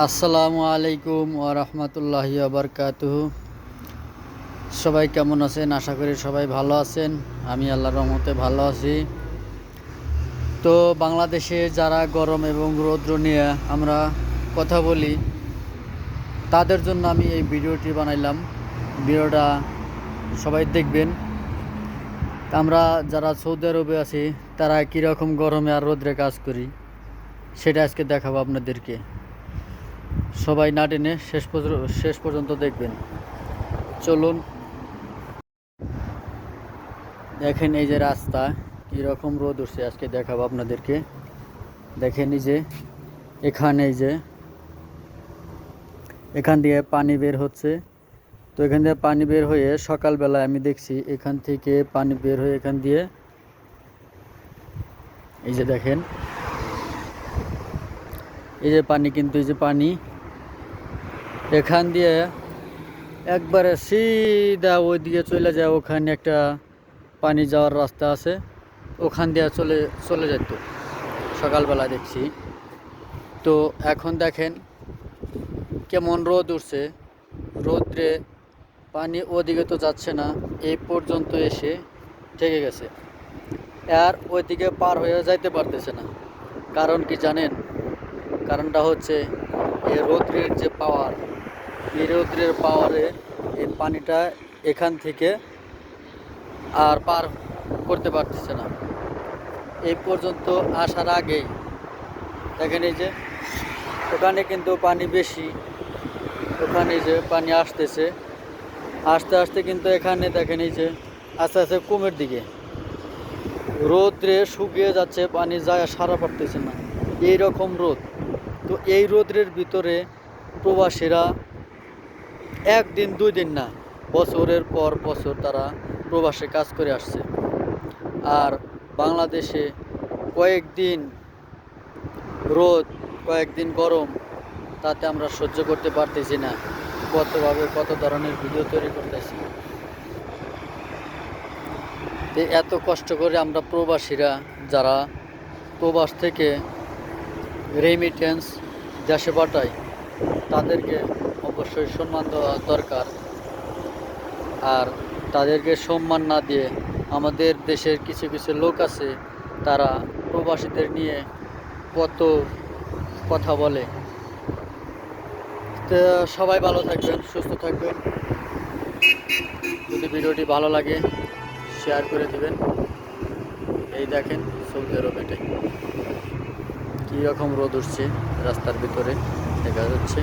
আসসালামু আলাইকুম ওরহমতুল্লাহি আবরকাতুহ সবাই কেমন আছেন? আশা করি সবাই ভালো আছেন। আমি আল্লাহর রহমতে ভালো আছি। তো বাংলাদেশে যারা গরম এবং রৌদ্র নিয়ে আমরা কথা বলি, তাদের জন্য আমি এই ভিডিওটি বানাইলাম। ভিডিওটা সবাই দেখবেন। আমরা যারা সৌদি আরবে আছি, তারা কীরকম গরমে আর রোদ্রে কাজ করি, সেটা আজকে দেখাবো আপনাদেরকে। সবাই না টেনে শেষ পর্যন্ত শেষ পর্যন্ত দেখবেন। চলুন। দেখেন এই যে রাস্তা, কীরকম রোদ উঠছে আজকে দেখাবো আপনাদেরকে। দেখেন এই যে, এখানে এই যে, এখান দিয়ে পানি বের হচ্ছে। তো এখান দিয়ে পানি বের হয়ে সকালবেলায় আমি দেখছি এখান থেকে পানি বের হয়ে এখান দিয়ে এই যে দেখেন এই যে পানি কিন্তু, এই যে পানি। এখান দিয়ে একবারে সিধা ওইদিকে চলে যায়, ওখানে একটা পানি যাওয়ার রাস্তা আছে। ওখান দিয়ে চলে চলে যেত সকালবেলা দেখছি। তো এখন দেখেন কেমন রোদ উঠছে। রোদ্রে পানি ওদিকে তো যাচ্ছে না, এই পর্যন্ত এসে ঠেকে গেছে। আর ওইদিকে পার হয়ে যাইতে পারতেছে না। কারণ কি জানেন? কারণটা হচ্ছে এই রৌদ্রের যে পাওয়ার এই রৌদ্রের পাওয়ারে এই পানিটা এখান থেকে আর পার করতে পারতেছে না। এই পর্যন্ত আসার আগেই, দেখেন এই যে, ওখানে কিন্তু পানি বেশি, ওখানে যে পানি আসতেছে, আস্তে আস্তে কিন্তু এখানে দেখেন এই যে, আস্তে আস্তে কমের দিকে। রোদ্রে শুকিয়ে যাচ্ছে, পানি যায় সারা পারতেছে না। এই রকম রোদ। তো এই রোদ্রের ভিতরে প্রবাসীরা একদিন দুই দিন না, বছরের পর বছর তারা প্রবাসে কাজ করে আসছে। আর বাংলাদেশে কয়েকদিন রোদ, কয়েকদিন গরম, তাতে আমরা সহ্য করতে পারতেছি না। কতভাবে, কত ধরনের ভিডিও তৈরি করতেছি। এত কষ্ট করে আমরা প্রবাসীরা, যারা প্রবাস থেকে রেমিটেন্স দেশে পাঠাই তাদেরকে অবশ্যই সম্মান দেওয়া দরকার। আর তাদেরকে সম্মান না দিয়ে আমাদের দেশের কিছু কিছু লোক আছে, তারা প্রবাসীদের নিয়ে কত কথা বলে। সবাই ভালো থাকবেন, সুস্থ থাকবেন। যদি ভিডিওটি ভালো লাগে শেয়ার করে দেবেন। এই দেখেন সৌদি আরব এটাই। কীরকম রোদ উঠছে রাস্তার ভিতরে দেখা যাচ্ছে।